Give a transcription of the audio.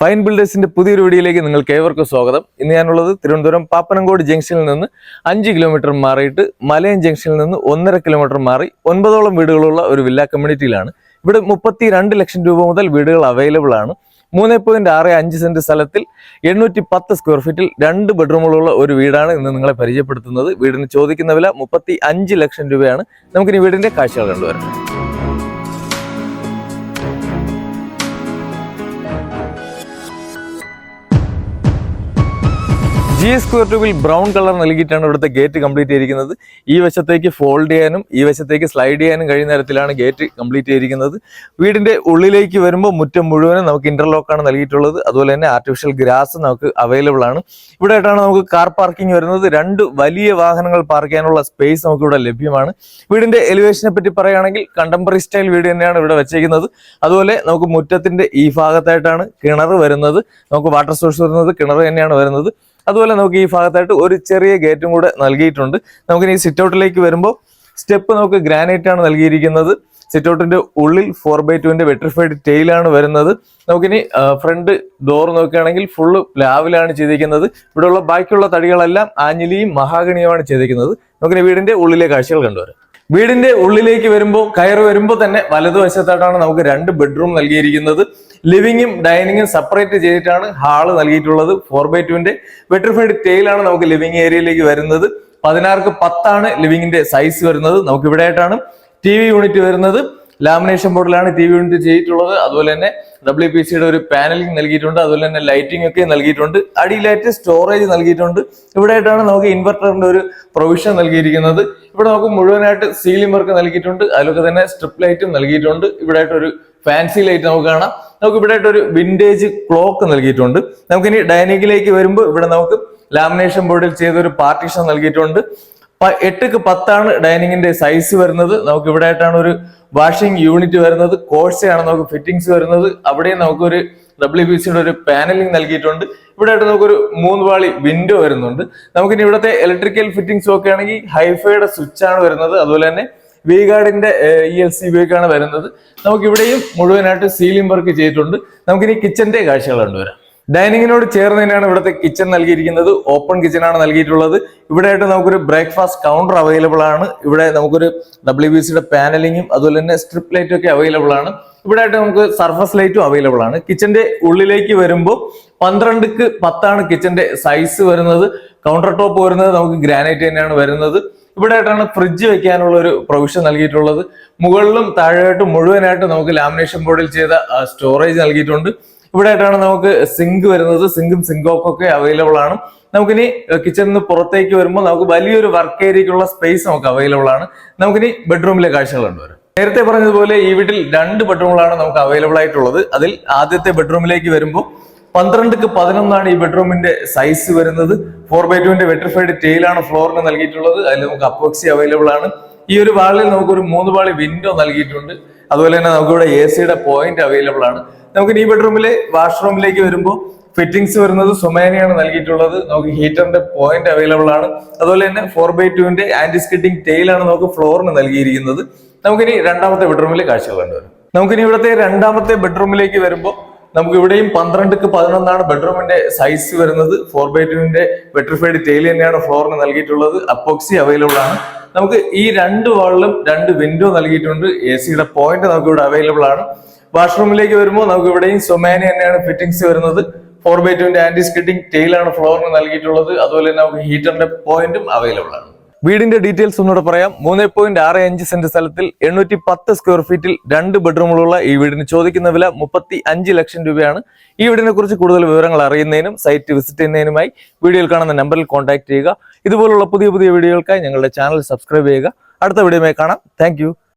Fine ബിൽഡേഴ്സിന്റെ പുതിയൊരു വീഡിയോയിലേക്ക് നിങ്ങൾക്ക് ഏവർക്കും സ്വാഗതം. ഇന്ന് ഞാനുള്ളത് തിരുവനന്തപുരം പാപ്പനംകോട് ജംഗ്ഷനിൽ നിന്ന് അഞ്ച് കിലോമീറ്റർ മാറിയിട്ട് മലയൻ ജംഗ്ഷനിൽ നിന്ന് ഒന്നര കിലോമീറ്റർ മാറി ഒൻപതോളം വീടുകളുള്ള ഒരു വില്ല കമ്മ്യൂണിറ്റിയിലാണ്. ഇവിടെ മുപ്പത്തി രണ്ട് ലക്ഷം രൂപ മുതൽ വീടുകൾ അവൈലബിൾ ആണ്. മൂന്ന് പോയിന്റ് ആറ് അഞ്ച് സെന്റ് സ്ഥലത്തിൽ എണ്ണൂറ്റി പത്ത് സ്ക്വയർ ഫീറ്റിൽ രണ്ട് ബെഡ്റൂമുകളുള്ള ഒരു വീടാണ് ഇന്ന് നിങ്ങളെ പരിചയപ്പെടുത്തുന്നത്. വീടിന് ചോദിക്കുന്ന വില മുപ്പത്തി അഞ്ച് ലക്ഷം രൂപയാണ്. നമുക്കിനി വീടിന്റെ കാഴ്ചകൾ കണ്ടുവരാം. ജി സ്ക്വയർ ട്യൂബിൽ ബ്രൗൺ കളർ നൽകിയിട്ടാണ് ഇവിടുത്തെ ഗേറ്റ് കംപ്ലീറ്റ് ചെയ്തിരിക്കുന്നത്. ഈ വശത്തേക്ക് ഫോൾഡ് ചെയ്യാനും ഈ വശത്തേക്ക് സ്ലൈഡ് ചെയ്യാനും കഴിയുന്ന തരത്തിലാണ് ഗേറ്റ് കംപ്ലീറ്റ് ചെയ്തിരിക്കുന്നത്. വീടിന്റെ ഉള്ളിലേക്ക് വരുമ്പോൾ മുറ്റം മുഴുവനും നമുക്ക് ഇന്റർലോക്കാണ് നൽകിയിട്ടുള്ളത്. അതുപോലെ തന്നെ ആർട്ടിഫിഷ്യൽ ഗ്രാസ് നമുക്ക് അവൈലബിൾ ആണ്. ഇവിടെ ആയിട്ടാണ് നമുക്ക് കാർ പാർക്കിംഗ് വരുന്നത്. രണ്ട് വലിയ വാഹനങ്ങൾ പാർക്ക് ചെയ്യാനുള്ള സ്പേസ് നമുക്ക് ഇവിടെ ലഭ്യമാണ്. വീടിന്റെ എലിവേഷനെ പറ്റി പറയുകയാണെങ്കിൽ കണ്ടംപററി സ്റ്റൈൽ വീട് തന്നെയാണ് ഇവിടെ വെച്ചേക്കുന്നത്. അതുപോലെ നമുക്ക് മുറ്റത്തിന്റെ ഈ ഭാഗത്തായിട്ടാണ് കിണർ വരുന്നത്. നമുക്ക് വാട്ടർ സോഴ്സ് വരുന്നത്. കിണർ തന്നെയാണ് വരുന്നത്. അതുപോലെ നമുക്ക് ഈ ഭാഗത്തായിട്ട് ഒരു ചെറിയ ഗേറ്റും കൂടെ നൽകിയിട്ടുണ്ട്. നമുക്കിനി സിറ്റ് ഔട്ടിലേക്ക് വരുമ്പോൾ സ്റ്റെപ്പ് നമുക്ക് ഗ്രാനൈറ്റ് ആണ് നൽകിയിരിക്കുന്നത്. സിറ്റ് ഔട്ടിന്റെ ഉള്ളിൽ ഫോർ ബൈ ടുവിന്റെ വെട്രിഫൈഡ് ടെയിലാണ് വരുന്നത്. നമുക്കിനി ഫ്രണ്ട് ഡോർ നോക്കുകയാണെങ്കിൽ ഫുള്ള് ലാവിലാണ് ചെയ്തിരിക്കുന്നത്. ഇവിടെയുള്ള ബാക്കിയുള്ള തടികളെല്ലാം ആഞ്ഞിലിയും മഹാഗണിയുമാണ് ചെയ്തിരിക്കുന്നത്. നമുക്കിനി വീടിന്റെ ഉള്ളിലെ കാഴ്ചകൾ കണ്ടുവരാം. വീടിന്റെ ഉള്ളിലേക്ക് വരുമ്പോൾ കയറി വരുമ്പോൾ തന്നെ വലതുവശത്തായിട്ടാണ് നമുക്ക് രണ്ട് ബെഡ്റൂം നൽകിയിരിക്കുന്നത്. ലിവിങ്ങും ഡൈനിങ്ങും സെപ്പറേറ്റ് ചെയ്തിട്ടാണ് ഹാൾ നൽകിയിട്ടുള്ളത്. ഫോർ ബൈ ടുവിന്റെ വെട്രിഫൈഡ് ടെയിലാണ് നമുക്ക് ലിവിംഗ് ഏരിയയിലേക്ക് വരുന്നത്. പതിനാർക്ക് പത്താണ് ലിവിങ്ങിന്റെ സൈസ് വരുന്നത്. നമുക്ക് ഇവിടെ ആയിട്ടാണ് ടി വി യൂണിറ്റ് വരുന്നത് ലാമിനേഷൻ ബോർഡിലാണ് ടി വി യൂണിറ്റ് ചെയ്തിട്ടുള്ളത്. അതുപോലെ തന്നെ ഡബ്ല്യു പി സിയുടെ ഒരു പാനലിംഗ് നൽകിയിട്ടുണ്ട്. അതുപോലെ തന്നെ ലൈറ്റിംഗ് ഒക്കെ നൽകിയിട്ടുണ്ട്. അടിയിലായിട്ട് സ്റ്റോറേജ് നൽകിയിട്ടുണ്ട്. ഇവിടെ ആയിട്ടാണ് നമുക്ക് ഇൻവെർട്ടറിന്റെ ഒരു പ്രൊവിഷൻ നൽകിയിരിക്കുന്നത്. ഇവിടെ നമുക്ക് മുഴുവനായിട്ട് സീലിംഗ് വർക്ക് നൽകിയിട്ടുണ്ട്. അതിലൊക്കെ തന്നെ സ്ട്രിപ്പ് ലൈറ്റും നൽകിയിട്ടുണ്ട്. ഇവിടെ ആയിട്ട് ഒരു ഫാൻസി ലൈറ്റ് നമുക്ക് കാണാം. നമുക്ക് ഇവിടെ ഒരു വിന്റേജ് ക്ലോക്ക് നൽകിയിട്ടുണ്ട്. നമുക്കിനി ഡൈനിങ്ങിലേക്ക് വരുമ്പോൾ ഇവിടെ നമുക്ക് ലാമിനേഷൻ ബോർഡിൽ ചെയ്ത ഒരു പാർട്ടീഷൻ നൽകിയിട്ടുണ്ട് എട്ടുക്ക് പത്താണ് ഡൈനിങ്ങിന്റെ സൈസ് വരുന്നത്. നമുക്ക് ഇവിടെ ആയിട്ടാണ് ഒരു വാഷിംഗ് യൂണിറ്റ് വരുന്നത് കോഴ്സയാണ് നമുക്ക് ഫിറ്റിംഗ്സ് വരുന്നത്. അവിടെയും നമുക്കൊരു ഡബ്ല്യു ബി സിയുടെ ഒരു പാനലിംഗ് നൽകിയിട്ടുണ്ട്. ഇവിടെ ആയിട്ട് നമുക്കൊരു മൂന്ന് പാളി വിൻഡോ വരുന്നുണ്ട്. നമുക്കിനി ഇവിടുത്തെ ഇലക്ട്രിക്കൽ ഫിറ്റിംഗ്സ് ഒക്കെ ആണെങ്കിൽ ഹൈഫൈയുടെ സ്വിച്ച് ആണ് വരുന്നത്. അതുപോലെ തന്നെ വി ഗാർഡിന്റെ ഇ എൽ സി ബിയൊക്കെയാണ് വരുന്നത്. നമുക്ക് ഇവിടെയും മുഴുവനായിട്ട് സീലിംഗ് വർക്ക് ചെയ്തിട്ടുണ്ട്. നമുക്കിനി കിച്ചന്റെ കാഴ്ചകൾ കണ്ടുവരാം. ഡൈനിങ്ങിനോട് ചേർന്ന് തന്നെയാണ് ഇവിടുത്തെ കിച്ചൺ നൽകിയിരിക്കുന്നത്. ഓപ്പൺ കിച്ചൺ ആണ് നൽകിയിട്ടുള്ളത്. ഇവിടെ ആയിട്ട് നമുക്കൊരു ബ്രേക്ക്ഫാസ്റ്റ് കൗണ്ടർ അവൈലബിൾ ആണ്. ഇവിടെ നമുക്കൊരു ഡബ്ല്യു ബി സിയുടെ പാനലിങ്ങും അതുപോലെ തന്നെ സ്ട്രിപ്പ് ലൈറ്റും ഒക്കെ അവൈലബിൾ ആണ്. ഇവിടെ ആയിട്ട് നമുക്ക് സർഫസ് ലൈറ്റും അവൈലബിൾ ആണ്. കിച്ചന്റെ ഉള്ളിലേക്ക് വരുമ്പോൾ പന്ത്രണ്ടുക്ക് പത്താണ് കിച്ചന്റെ സൈസ് വരുന്നത്. കൗണ്ടർ ടോപ്പ് വരുന്നത് നമുക്ക് ഗ്രാനൈറ്റ് തന്നെയാണ് വരുന്നത്. ഇവിടെ ആയിട്ടാണ് ഫ്രിഡ്ജ് വെക്കാനുള്ള ഒരു പ്രൊവിഷൻ നൽകിയിട്ടുള്ളത്. മുകളിലും താഴെയായിട്ടും മുഴുവനായിട്ട് നമുക്ക് ലാമിനേഷൻ ബോർഡിൽ ചെയ്ത സ്റ്റോറേജ് നൽകിയിട്ടുണ്ട്. ഇവിടെ ആയിട്ടാണ് നമുക്ക് സിങ്ക് വരുന്നത്. സിങ്കും സിങ്കോക്കും ഒക്കെ അവൈലബിൾ ആണ്. നമുക്കിനി കിച്ചണിൽ നിന്ന് പുറത്തേക്ക് വരുമ്പോൾ നമുക്ക് വലിയൊരു വർക്ക് ഏരിയക്കുള്ള സ്പേസ് നമുക്ക് അവൈലബിൾ ആണ്. നമുക്കിനി ബെഡ്റൂമിലെ കാഴ്ചകൾ കണ്ടുവരാം നേരത്തെ പറഞ്ഞതുപോലെ ഈ വീട്ടിൽ രണ്ട് ബെഡ്റൂമുകളാണ് നമുക്ക് അവൈലബിൾ ആയിട്ടുള്ളത്. അതിൽ ആദ്യത്തെ ബെഡ്റൂമിലേക്ക് വരുമ്പോൾ പന്ത്രണ്ടുക്ക് പതിനൊന്നാണ് ഈ ബെഡ്റൂമിന്റെ സൈസ് വരുന്നത്. ഫോർ ബൈ ടുവിന്റെ വെട്രിഫൈഡ് ടെയിലാണ് ഫ്ലോറിന് നൽകിയിട്ടുള്ളത്. അതിൽ നമുക്ക് അപ്പോക്സി അവൈലബിൾ ആണ്. ഈ ഒരു വാളിൽ നമുക്കൊരു മൂന്ന് പാളി വിൻഡോ നൽകിയിട്ടുണ്ട്. അതുപോലെ തന്നെ നമുക്കിവിടെ എ സിയുടെ പോയിന്റ് അവൈലബിൾ ആണ്. നമുക്ക് ഈ ബെഡ്റൂമിലെ വാഷ്റൂമിലേക്ക് വരുമ്പോൾ ഫിറ്റിംഗ്സ് വരുന്നത് സുമേനയാണ് നൽകിയിട്ടുള്ളത്. നമുക്ക് ഹീറ്ററിന്റെ പോയിന്റ് അവൈലബിൾ ആണ്. അതുപോലെ തന്നെ ഫോർ ബൈ ടുവിന്റെ ആന്റി സ്കിറ്റിംഗ് ആണ് നമുക്ക് ഫ്ലോറിന് നൽകിയിരിക്കുന്നത്. നമുക്കിനി രണ്ടാമത്തെ ബെഡ്റൂമിലെ കാഴ്ചകൾ കണ്ടുവരാം. നമുക്കിനി ഇവിടുത്തെ രണ്ടാമത്തെ ബെഡ്റൂമിലേക്ക് വരുമ്പോൾ നമുക്ക് ഇവിടെയും പന്ത്രണ്ടുക്ക് പതിനൊന്നാണ് ബെഡ്റൂമിന്റെ സൈസ് വരുന്നത്. ഫോർ ബൈ ടുവിന്റെ വെട്രിഫൈഡ് ടെയിൽ തന്നെയാണ് ഫ്ലോറിന് നൽകിയിട്ടുള്ളത്. അപ്പോക്സി അവൈലബിൾ ആണ്. നമുക്ക് ഈ രണ്ട് വാളിലും രണ്ട് വിൻഡോ നൽകിയിട്ടുണ്ട്. എ സിയുടെ പോയിന്റ് നമുക്ക് ഇവിടെ അവൈലബിൾ ആണ്. വാഷ്റൂമിലേക്ക് വരുമ്പോൾ നമുക്ക് ഇവിടെയും സൊമാനി തന്നെയാണ് ഫിറ്റിംഗ്സ് വരുന്നത്. ഫോർ ബൈ ടുവിന്റെ ആന്റി സ്കിറ്റിംഗ് ടെയിലാണ് ഫ്ലോറിന് നൽകിയിട്ടുള്ളത്. അതുപോലെ തന്നെ നമുക്ക് ഹീറ്ററിന്റെ പോയിന്റും അവൈലബിൾ ആണ്. വീടിന്റെ ഡീറ്റെയിൽസ് ഒന്നുകൂടെ പറയാം. മൂന്ന് പോയിന്റ് ആറ് അഞ്ച് സെന്റ് സ്ഥലത്തിൽ എണ്ണൂറ്റി പത്ത് സ്ക്വയർ ഫീറ്റിൽ രണ്ട് ബെഡ്റൂമുകളുള്ള ഈ വീടിന് ചോദിക്കുന്ന വില മുപ്പത്തി അഞ്ച് ലക്ഷം രൂപയാണ്. ഈ വീടിനെ കുറിച്ച് കൂടുതൽ വിവരങ്ങൾ അറിയുന്നതിനും സൈറ്റ് വിസിറ്റ് ചെയ്യുന്നതിനുമായി വീഡിയോയിൽ കാണുന്ന നമ്പറിൽ കോൺടാക്ട് ചെയ്യുക. ഇതുപോലുള്ള പുതിയ പുതിയ വീഡിയോകൾക്കായി ഞങ്ങളുടെ ചാനൽ സബ്സ്ക്രൈബ് ചെയ്യുക. അടുത്ത വീഡിയോയുമായി കാണാം. താങ്ക്